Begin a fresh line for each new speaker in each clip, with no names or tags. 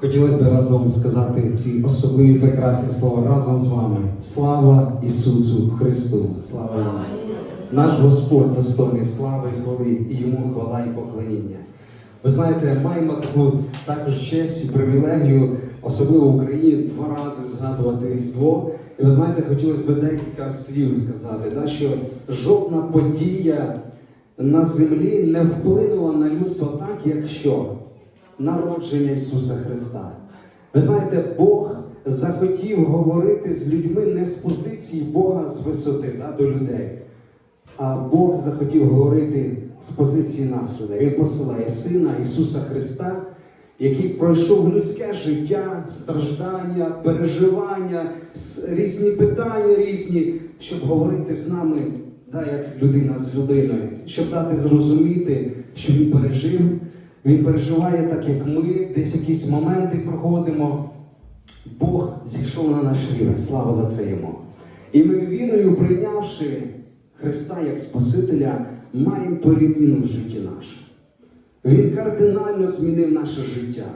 Хотілося б разом сказати ці особливі прекрасні слова разом з вами. Слава Ісусу Христу! Слава йому! Наш Господь достойний слави і хвали, і йому хвала і поклоніння. Ви знаєте, маємо таку також честь і привілегію, особливо в Україні, два рази згадувати Різдво. І ви знаєте, хотілося б декілька слів сказати, да, що жодна подія на землі не вплинула на людство так, як що народження Ісуса Христа. Ви знаєте, Бог захотів говорити з людьми не з позиції Бога з висоти да, до людей, а Бог захотів говорити з позиції нас, людей. Він посилає Сина Ісуса Христа, який пройшов людське життя, страждання, переживання, різні питання різні, щоб говорити з нами, да, як людина з людиною, щоб дати зрозуміти, що він пережив. Він переживає так, як ми, десь якісь моменти проходимо. Бог зійшов на наш рівень, слава за це йому. І ми вірою, прийнявши Христа як Спасителя, маємо переміну в житті нашому. Він кардинально змінив наше життя.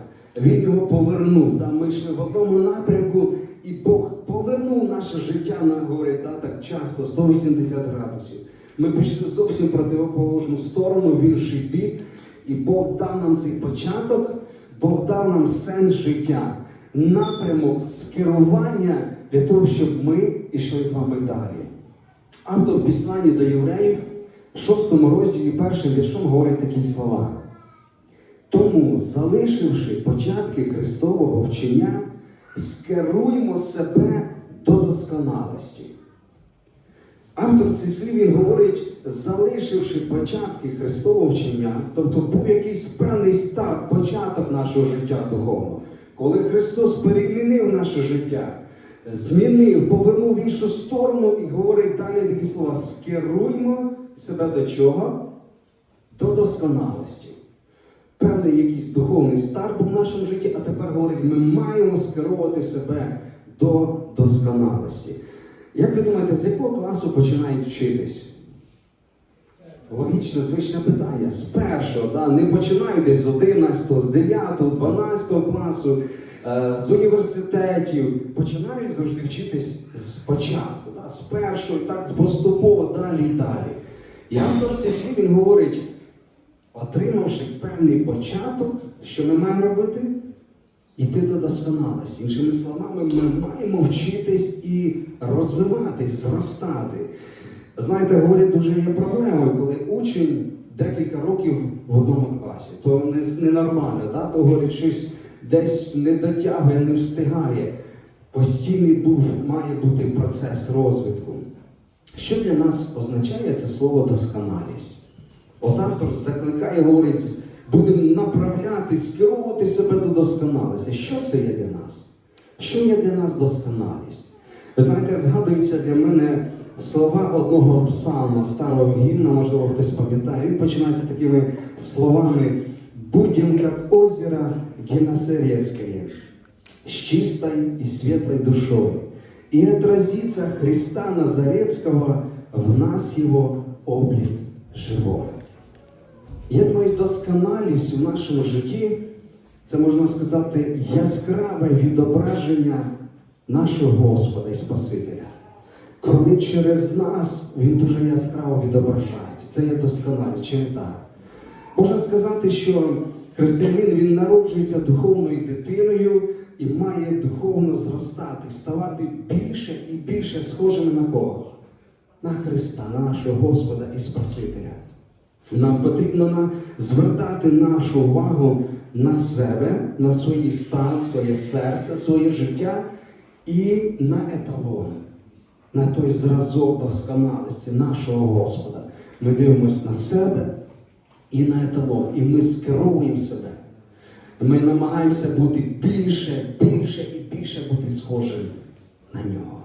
Він його повернув. Да? Ми йшли в одному напрямку, і Бог повернув наше життя, на говорить, да, так часто, 180 градусів. Ми пішли зовсім противоположну сторону, в інший бік, і Бог дав нам цей початок, Бог дав нам сенс життя, напрямок скерування для того, щоб ми йшли з вами далі. Автор післанні до євреїв, в шостому розділі першим віршом говорить такі слова. Тому, залишивши початки Христового вчення, скеруємо себе до досконалості. Автор цих слів він говорить, залишивши початки Христового вчення, тобто був якийсь певний старт, початок нашого життя духовного, коли Христос перемінив наше життя, змінив, повернув в іншу сторону і говорить далі такі слова: скеруймо себе до чого? До досконалості. Певний якийсь духовний старт був в нашому житті, а тепер говорить, ми маємо скерувати себе до досконалості. Як ви думаєте, з якого класу починають вчитись? Логічне, звичне питання. З першого, да? не починають десь з 11, з 9, 12 класу, е, з університетів. Починають завжди вчитись з початку, да? з першого, так поступово далі і далі. І автор цих слів він говорить, отримавши певний початок, що ми маємо робити? Йти до досконалості. Іншими словами, ми маємо вчитись і розвиватись, зростати. Знаєте, говорять, дуже є проблемою, коли учень декілька років в одному класі. То ненормально, да? то говорять, щось десь не дотягує, не встигає. Постійний був, має бути процес розвитку. Що для нас означає це слово досконалість? От автор закликає, говорить, будемо направляти, скеровувати себе до досконалості. Що це є для нас? Що є для нас досконалість? Ви знаєте, згадуються для мене слова одного псалма, старого гімна, можливо, хтось пам'ятає. Він починається такими словами «Будем, как озеро Генасерецкое, с чистой и светлой душой, и отразится Христа Назарецкого в нас Его облик живой». Я думаю, досконалість у нашому житті це можна сказати яскраве відображення нашого Господа і Спасителя. Коли через нас Він дуже яскраво відображається. Це є досконалість, чи не так? Можна сказати, що християнин він народжується духовною дитиною і має духовно зростати, ставати більше і більше схожими на кого? На Христа, на нашого Господа і Спасителя. Нам потрібно звертати нашу увагу на себе, на свій стан, своє серце, своє життя і на еталон, на той зразок досконалості нашого Господа. Ми дивимося на себе і на еталон, і ми скеровуємо себе. Ми намагаємося бути більше, більше і більше бути схожим на нього.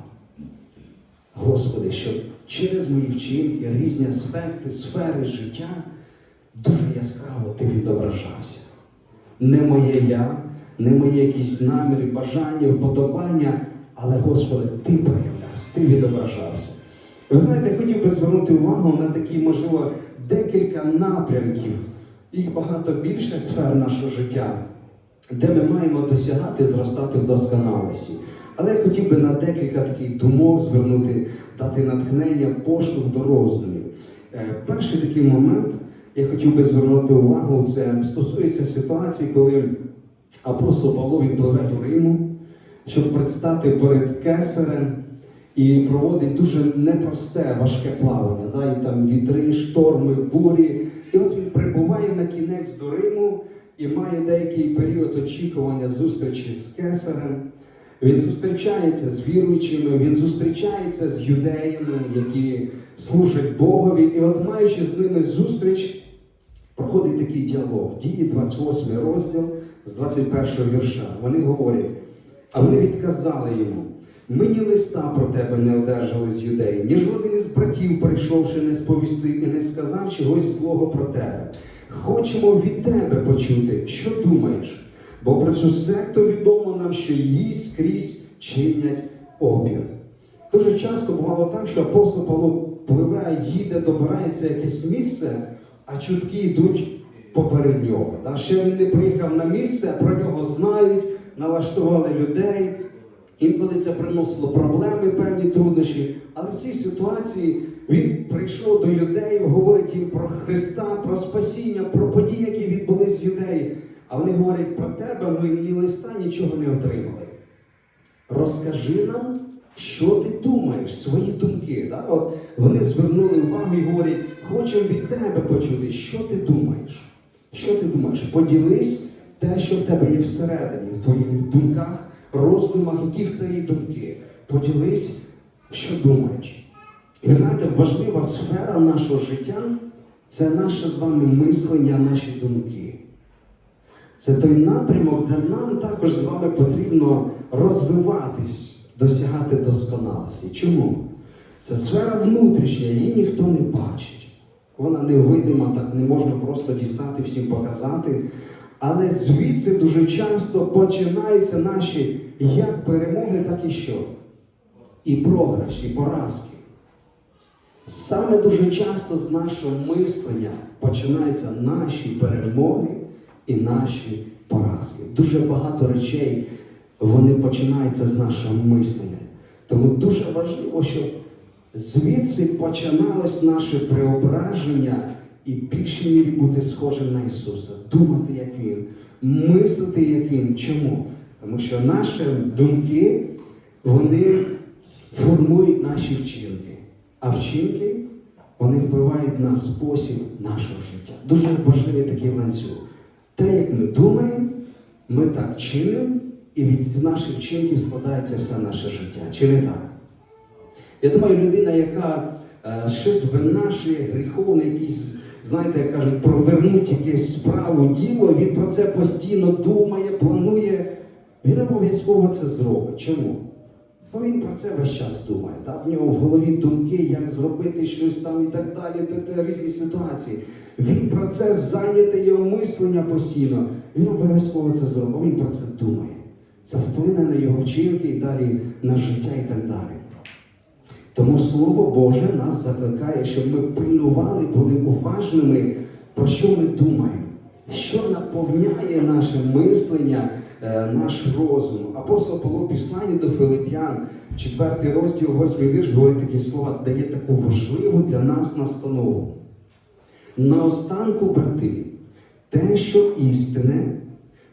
Господи, щоб через мої вчинки, різні аспекти, сфери життя дуже яскраво ти відображався. Не моє я, не мої якісь наміри, бажання, вподобання, але, Господи, ти проявлявся, ти відображався. Ви знаєте, я хотів би звернути увагу на такі, можливо, декілька напрямків, їх багато більше сфер нашого життя, де ми маємо досягати, зростати в досконалості. Але я хотів би на декілька таких думок звернути, дати натхнення, поштовх до роздумів. Е, Перший такий момент, я хотів би звернути увагу, це стосується ситуації, коли апостол Павло він пливе до Риму, щоб предстати перед кесарем і проводить дуже непросте, важке плавання. Да? І там вітри, шторми, бурі. І от він прибуває на кінець до Риму і має деякий період очікування зустрічі з кесарем. Він зустрічається з віруючими, він зустрічається з юдеями, які служать Богові. І от маючи з ними зустріч, проходить такий діалог. Дії 28 розділ з 21 вірша. Вони говорять, а вони відказали йому. Ми ні листа про тебе не одержали з юдеїв, ні жоден із братів, прийшовши, не сповістив і не сказав чогось злого про тебе. Хочемо від тебе почути, що думаєш. Бо про цю секту відомо нам, що її скрізь чинять опір. Дуже часто бувало так, що апостол Павло пливе, їде, добирається якесь місце, а чутки йдуть поперед нього. Да? Ще він не приїхав на місце, про нього знають, налаштували людей. Інколи це приносило проблеми, певні труднощі. Але в цій ситуації він прийшов до юдеїв, говорить їм про Христа, про спасіння, про події, які відбулись в юдеї. А вони говорять про тебе, ми ні листа нічого не отримали. Розкажи нам, що ти думаєш, свої думки. Да? От вони звернули увагу і говорять, хочемо від тебе почути, що ти думаєш. Що ти думаєш? Поділись те, що в тебе є всередині, в твоїх думках, роздумах, які в твої думки. Поділись, що думаєш. І ви знаєте, важлива сфера нашого життя це наше з вами мислення, наші думки. Це той напрямок, де нам також з вами потрібно розвиватись, досягати досконалості. Чому? Це сфера внутрішня, її ніхто не бачить. Вона невидима, так не можна просто дістати, всім показати. Але звідси дуже часто починаються наші як перемоги, так і що? І програш, і поразки. Саме дуже часто з нашого мислення починаються наші перемоги і наші поразки. Дуже багато речей вони починаються з нашого мислення. Тому дуже важливо, щоб звідси починалось наше преображення і в більшій мірі бути схожим на Ісуса, думати, як Він, мислити, як Він. Чому? Тому що наші думки, вони формують наші вчинки. А вчинки вони впливають на спосіб нашого життя. Дуже важливий такий ланцюг. Те, як ми думаємо, ми так чинимо, і від наших вчинків складається все наше життя. Чи не так? Я думаю, людина, яка е, щось винашує, гріховне, якісь, знаєте, як кажуть, провернуть якусь справу, діло, він про це постійно думає, планує. Він обов'язково це зробить. Чому? Бо він про це весь час думає. Так? В нього в голові думки, як зробити щось там і так далі, те, те, різні ситуації. Він про це зайняте його мислення постійно. Він обов'язково це зробить, він про це думає. Це вплине на його вчинки і далі на життя і так далі. Тому Слово Боже нас закликає, щоб ми пильнували, були уважними, про що ми думаємо, що наповняє наше мислення, наш розум. Апостол Павло в Післанні до Филип'ян, 4 розділ, 8 вірш, говорить такі слова, дає таку важливу для нас настанову. Наостанку, брати, те, що істинне,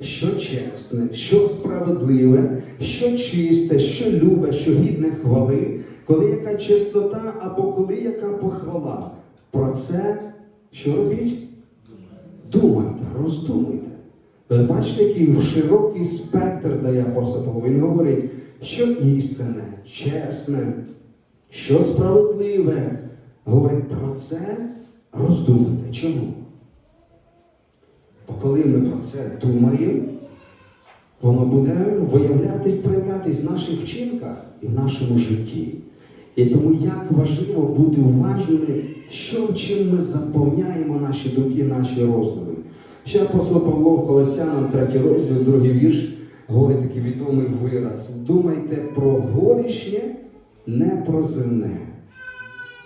що чесне, що справедливе, що чисте, що любе, що гідне хвали, коли яка чистота або коли яка похвала. Про це що робіть? Думайте, роздумуйте. Бачите, який широкий спектр дає апостол Павло. Він говорить, що істинне, чесне, що справедливе. Говорить про це роздумуйте. Чому? Бо коли ми про це думаємо, воно буде виявлятись, проявлятись в наших вчинках і в нашому житті. І тому як важливо бути уважними, що чим ми заповняємо наші думки, наші роздуми. Ще апостол Павло Колосянам, 3 розділ, другий вірш, говорить такий відомий вираз. Думайте про горішнє, не про земне.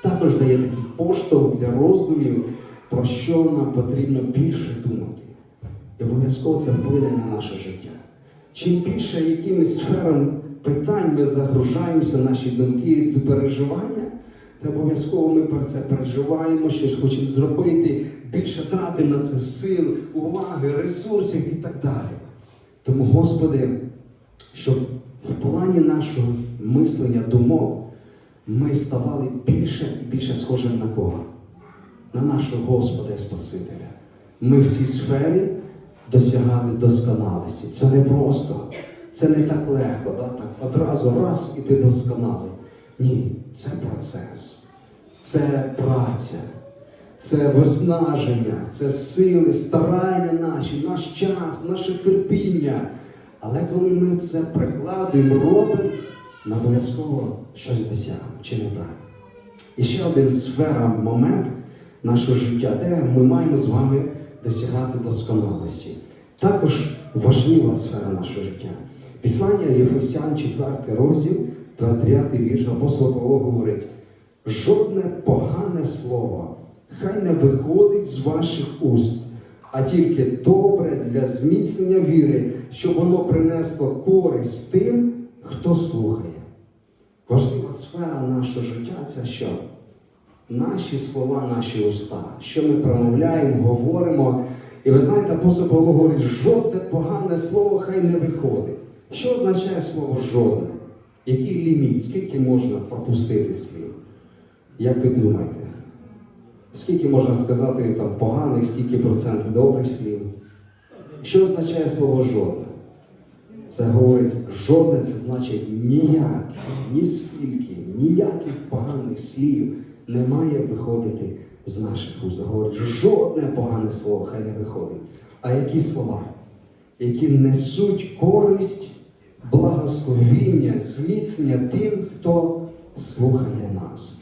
Також дає такий поштовх для роздумів, про що нам потрібно більше думати. І обов'язково це вплине на наше життя. Чим більше якимись сферам питань ми загружаємося, наші думки до переживання, то обов'язково ми про це переживаємо, щось хочемо зробити, більше тратимо на це сил, уваги, ресурсів і так далі. Тому, Господи, щоб в плані нашого мислення, думок, ми ставали більше і більше схожим на кого? На нашого Господа і Спасителя. Ми в цій сфері досягали досконалості. Це не просто, це не так легко, да? так одразу раз і ти досконалий. Ні, це процес, це праця, це виснаження, це сили, старання наші, наш час, наше терпіння. Але коли ми це прикладуємо, робимо, ми обов'язково щось досягнемо, чи не так? І ще один сфера, момент нашого життя, де ми маємо з вами досягати досконалості. Також важлива сфера нашого життя. Післання Єфесян, 4 розділ, 29 вірш, апостол Павло говорить: жодне погане слово хай не виходить з ваших уст, а тільки добре для зміцнення віри, щоб воно принесло користь тим, хто слухає. Важлива сфера нашого життя це що? Наші слова, наші уста, що ми промовляємо, говоримо. І ви знаєте, апостол Павло говорить, жодне погане слово хай не виходить. Що означає слово жодне? Який ліміт? Скільки можна пропустити слів? Як ви думаєте? Скільки можна сказати там поганих, скільки процентів добрих слів? Що означає слово жодне? Це говорить, жодне це значить ніяк, ні скільки, ніяких поганих слів не має виходити з наших уст. Говорить, жодне погане слово хай не виходить. А які слова? Які несуть користь, благословіння, зміцнення тим, хто слухає нас.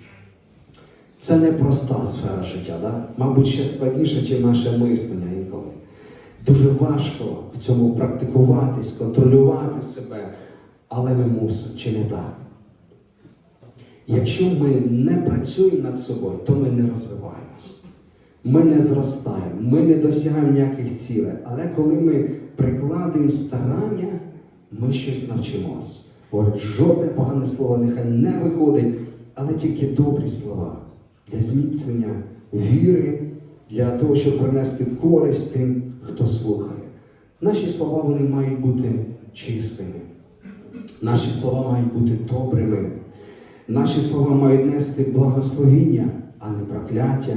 Це не проста сфера життя, да? мабуть, ще складніше, ніж наше мислення інколи. Дуже важко в цьому практикуватись, контролювати себе, але ми мусимо, чи не так? Якщо ми не працюємо над собою, то ми не розвиваємось. Ми не зростаємо, ми не досягаємо ніяких цілей. Але коли ми прикладаємо старання, ми щось навчимось. Жодне погане слово нехай не виходить, але тільки добрі слова для зміцнення віри, для того, щоб принести користь тим, хто слухає. Наші слова вони мають бути чистими. Наші слова мають бути добрими. Наші слова мають нести благословіння, а не прокляття.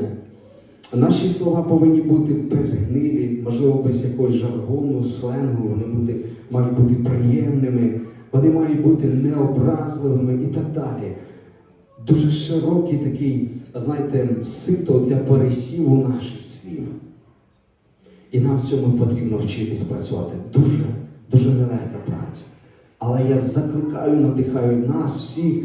Наші слова повинні бути безгнилі, можливо, без якогось жаргону, сленгу, вони бути, мають бути приємними, вони мають бути необразливими і так далі. Дуже широкий такий, знаєте, сито для пересіву наших слів. І нам в цьому потрібно вчитись працювати. Дуже, дуже нелегка праця. Але я закликаю, надихаю нас всіх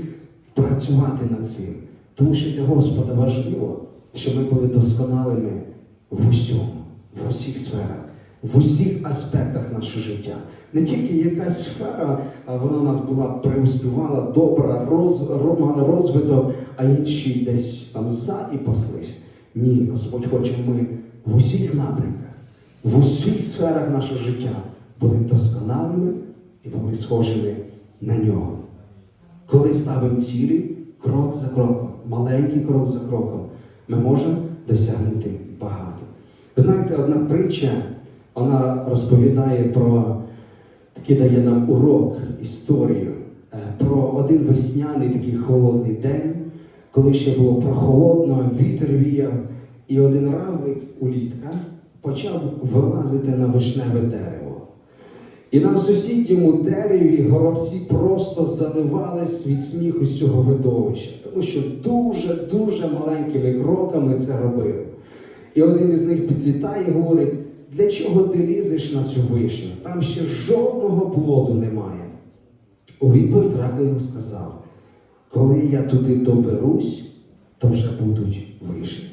працювати над цим. Тому що для Господа важливо, щоб ми були досконалими в усьому, в усіх сферах, в усіх аспектах нашого життя. Не тільки якась сфера, вона у нас була преуспівала, добра, роз, мала розвиток, а інші десь там ззаді паслись. Ні, Господь хоче, ми в усіх напрямках, в усіх сферах нашого життя були досконалими і були схожими на нього. Коли ставимо цілі, крок за кроком, маленький крок за кроком, ми можемо досягнути багато. Ви знаєте, одна притча, вона розповідає про такий дає нам урок, історію, е, про один весняний такий холодний день, коли ще було прохолодно, вітер віяв, і один равлик улітка почав вилазити на вишневе дерево. І на сусідньому дереві горобці просто заливались від сміху з цього видовища, тому що дуже-дуже маленькими кроками це робили. І один із них підлітає і говорить, для чого ти лізеш на цю вишню? Там ще жодного плоду немає. У відповідь рак сказав, коли я туди доберусь, то вже будуть вишні.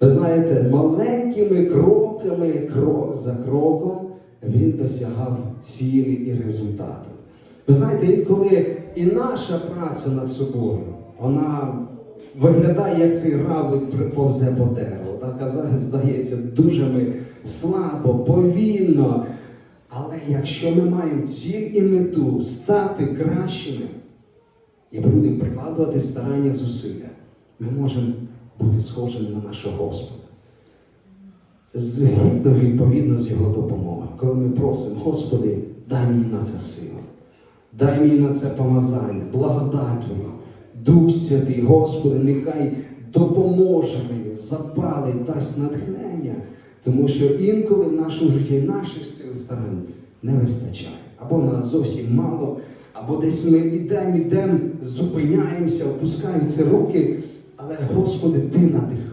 Ви знаєте, маленькими кроками, крок за кроком, він досягав цілі і результати. Ви знаєте, інколи і наша праця над собою, вона виглядає, як цей равлик приповзе по дереву. Так, а здається, дуже ми слабо, повільно. Але якщо ми маємо ціль і мету стати кращими, і будемо прикладувати старання зусилля, ми можемо бути схожими на нашого Господа. Згідно відповідно з його допомогою. Коли ми просимо, Господи, дай мені на це силу, дай мені на це помазання, благодать Твою, Дух Святий, Господи, нехай допоможе мені, запалить, дасть натхнення, тому що інколи в нашому житті наших сил старань не вистачає. Або нас зовсім мало, або десь ми йдемо, йдемо, зупиняємося, опускаються руки, але Господи, Ти надихай.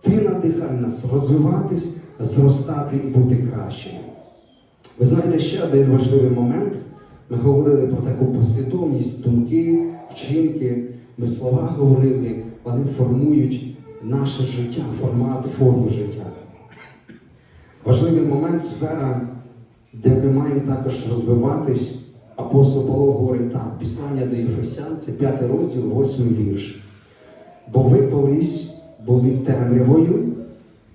Ти надихай нас розвиватись, зростати і бути кращими. Ви знаєте, ще один важливий момент. Ми говорили про таку послідовність, думки, вчинки. Ми слова говорили, вони формують наше життя, формат, форму життя. Важливий момент сфера, де ми маємо також розвиватись. Апостол Павло говорить так, післання до Єфесян, це п'ятий розділ, восьмий вірш. Бо ви колись були темрявою,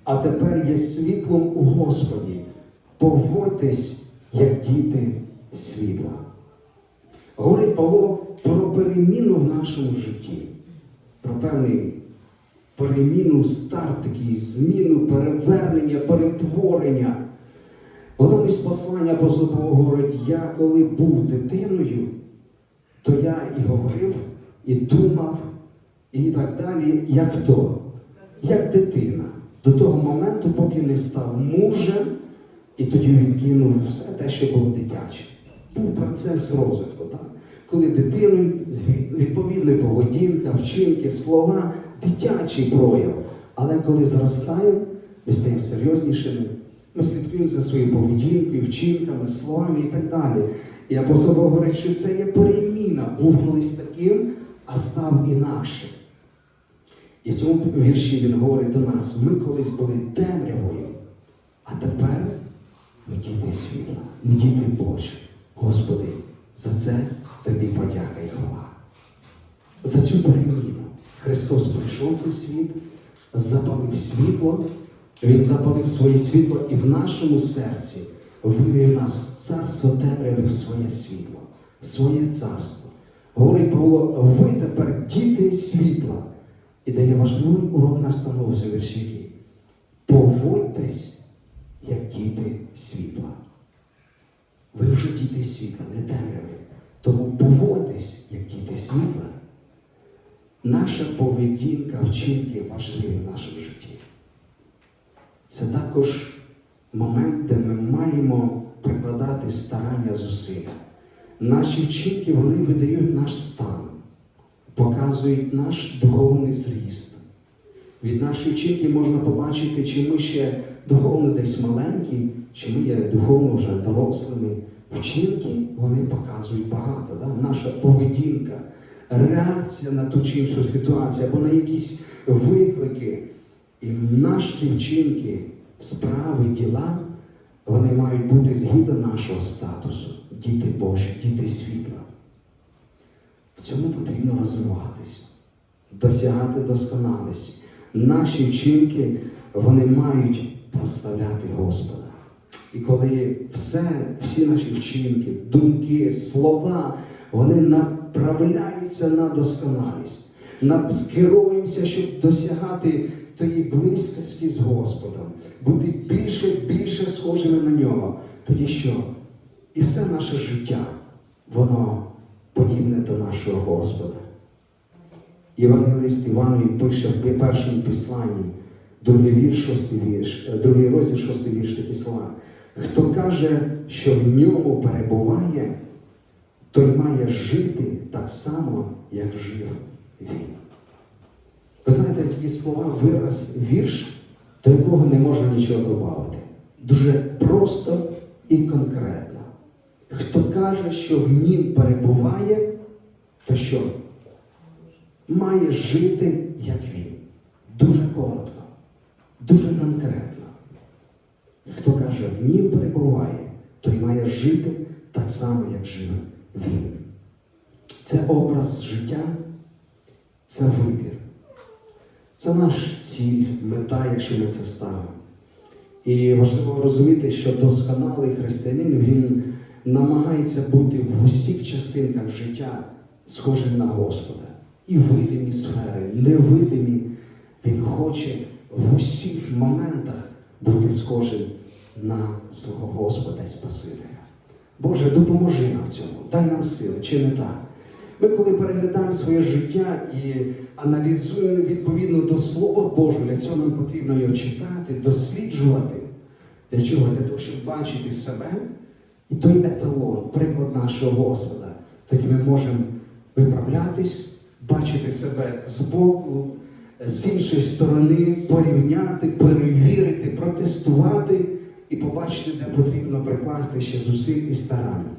а тепер є світлом у Господі. Поводьтесь, як діти світла. Говорить Павло про переміну в нашому житті, про певний переміну, старт, такий, зміну, перевернення, перетворення. В одному із послання Павло говорить, я коли був дитиною, то я і говорив, і думав, і так далі, як хто? Як дитина. До того моменту, поки не став мужем, і тоді відкинув все те, що було дитяче. Був процес розвитку. Так? Коли дитиною відповідна поведінка, вчинки, слова, дитячий прояв. Але коли зростаємо, ми стаємо серйознішими, ми слідкуємо за своєю поведінкою, вчинками, словами і так далі. І апостол говорить, що це є переміна. Був колись таким, а став інакшим. І в цьому вірші він говорить до нас: ми колись були темрявою, а тепер ми діти світла, ми діти Божі. Господи, за це тобі подяка і хвала. За цю переміну Христос прийшов цей світ, запалив світло, Він запалив своє світло і в нашому серці вивів нас з царства темряви в своє світло, в своє царство. Говорить Павло, ви тепер діти світла. І дає важливий урок настанову в вірші. Поводьтесь, як діти світла. Ви вже діти світла, не темряви. Тому поводьтесь, як діти світла. Наша поведінка, вчинки важливі в нашому житті. Це також момент, де ми маємо прикладати старання зусилля. Наші вчинки вони видають наш стан показують наш духовний зріст. Від нашої вчинки можна побачити, чи ми ще духовно десь маленькі, чи ми є духовно вже дорослими. Вчинки вони показують багато. Да? Наша поведінка, реакція на ту чи іншу ситуацію або на якісь виклики. І наші вчинки, справи, діла, вони мають бути згідно нашого статусу. Діти Божі, діти світла. Цьому потрібно розвиватися, досягати досконалості. Наші вчинки вони мають прославляти Господа. І коли все, всі наші вчинки, думки, слова, вони направляються на досконалість, на скеруємося, щоб досягати тої близькості з Господом, бути більше більше схожими на нього. Тоді що? І все наше життя, воно подібне до нашого Господа. Євангелист Іван пише в першому післанні, другий вірш, шостий вірш, е, другий розділ, шостий вірш такі слова. Хто каже, що в ньому перебуває, той має жити так само, як жив він. Ви знаєте, такі слова, вираз, вірш, до якого не можна нічого додати. Дуже просто і конкретно. Хто каже, що в нім перебуває, то що? Має жити, як він. Дуже коротко, дуже конкретно. Хто каже, в нім перебуває, той має жити так само, як живе він. Це образ життя, це вибір. Це наш ціль, мета, якщо ми це ставимо. І важливо розуміти, що досконалий християнин він намагається бути в усіх частинках життя схожим на Господа. І видимі сфери, невидимі. Він хоче в усіх моментах бути схожим на свого Господа і Спасителя. Боже, допоможи нам в цьому, дай нам сили, чи не так? Ми, коли переглядаємо своє життя і аналізуємо відповідно до Слова Божого, для цього нам потрібно його читати, досліджувати. Для чого? Для того, щоб бачити себе і той еталон, приклад нашого Господа. Тоді ми можемо виправлятись, бачити себе збоку, з іншої сторони, порівняти, перевірити, протестувати і побачити, де потрібно прикласти ще зусиль і старання.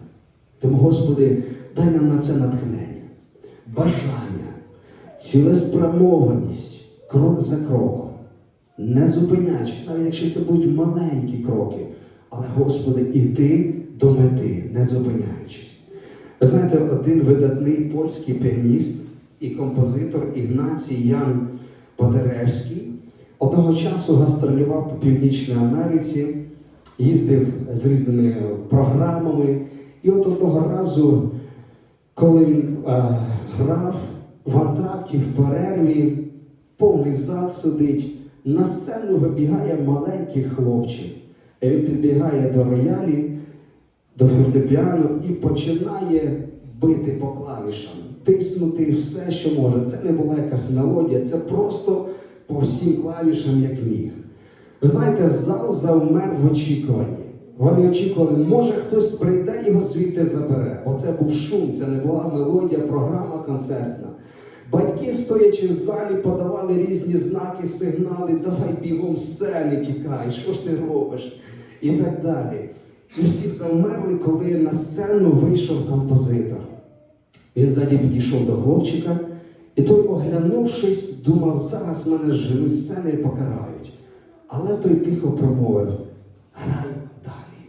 Тому, Господи, дай нам на це натхнення, бажання, цілеспрямованість, крок за кроком, не зупиняючись, навіть якщо це будуть маленькі кроки, але, Господи, іти до мети, не зупиняючись. Ви знаєте, один видатний польський піаніст і композитор Ігнацій Ян Подеревський одного часу гастролював по Північній Америці, їздив з різними програмами. І от одного разу, коли він е, грав в антракті в перерві, повний зал сидить, на сцену вибігає маленький хлопчик. І він підбігає до роялі, до фортепіано і починає бити по клавішам, тиснути все, що може. Це не була якась мелодія, це просто по всім клавішам, як міг. Ви знаєте, зал завмер в очікуванні. Вони очікували, може хтось прийде його звідти забере. Бо це був шум, це не була мелодія, програма концертна. Батьки, стоячи в залі, подавали різні знаки, сигнали, давай бігом з сцени тікай, що ж ти робиш? І так далі. І всі завмерли, коли на сцену вийшов композитор. Він ззаді підійшов до хлопчика, і той, оглянувшись, думав, зараз мене зженуть сцени і покарають. Але той тихо промовив: грай далі.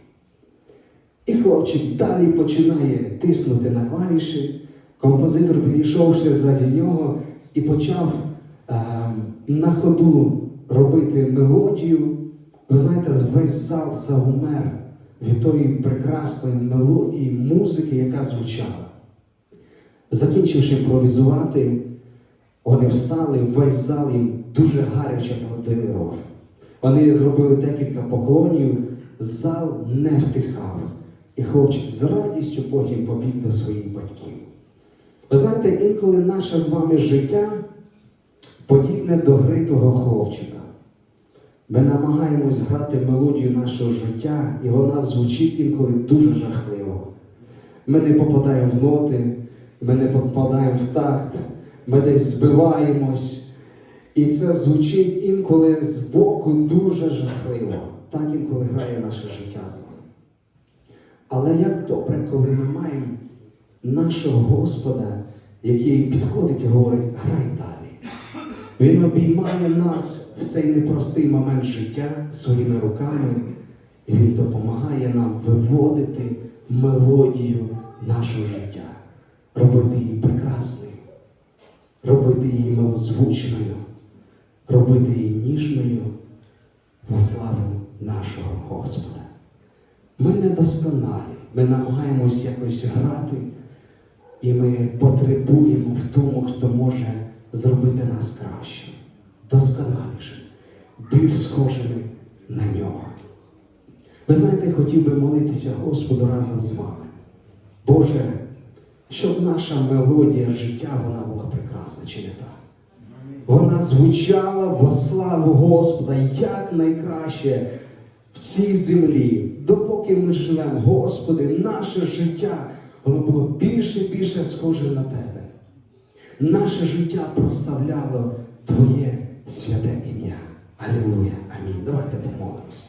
І хлопчик далі починає тиснути на клавіші. Композитор підійшовши ззаді нього і почав е, на ходу робити мелодію. Ви знаєте, весь зал завмер від тої прекрасної мелодії, музики, яка звучала. Закінчивши імпровізувати, вони встали, весь зал їм дуже гаряче аплодував. Вони зробили декілька поклонів, зал не втихав. І хлопчик з радістю потім побіг до своїх батьків. Ви знаєте, інколи наше з вами життя подібне до гри того хлопчика. Ми намагаємось грати мелодію нашого життя, і вона звучить інколи дуже жахливо. Ми не попадаємо в ноти, ми не попадаємо в такт, ми десь збиваємось. І це звучить інколи з боку дуже жахливо. Так інколи грає наше життя з вами. Але як добре, коли ми маємо нашого Господа, який підходить і говорить, грай далі. Він обіймає нас в цей непростий момент життя своїми руками, і Він допомагає нам виводити мелодію нашого життя, робити її прекрасною, робити її милозвучною, робити її ніжною на славу нашого Господа. Ми недосконалі, ми намагаємось якось грати, і ми потребуємо в тому, хто може зробити нас кращим, досконалішим, більш схожими на нього. Ви знаєте, хотів би молитися Господу разом з вами. Боже, щоб наша мелодія життя вона була прекрасна, чи не так? Вона звучала во славу Господа як найкраще в цій землі, допоки ми живемо, Господи, наше життя, воно було більше і більше схоже на Тебе. Наше життя проставляло Твоє святе ім'я. Алілуя. Амінь. Давайте помолимось.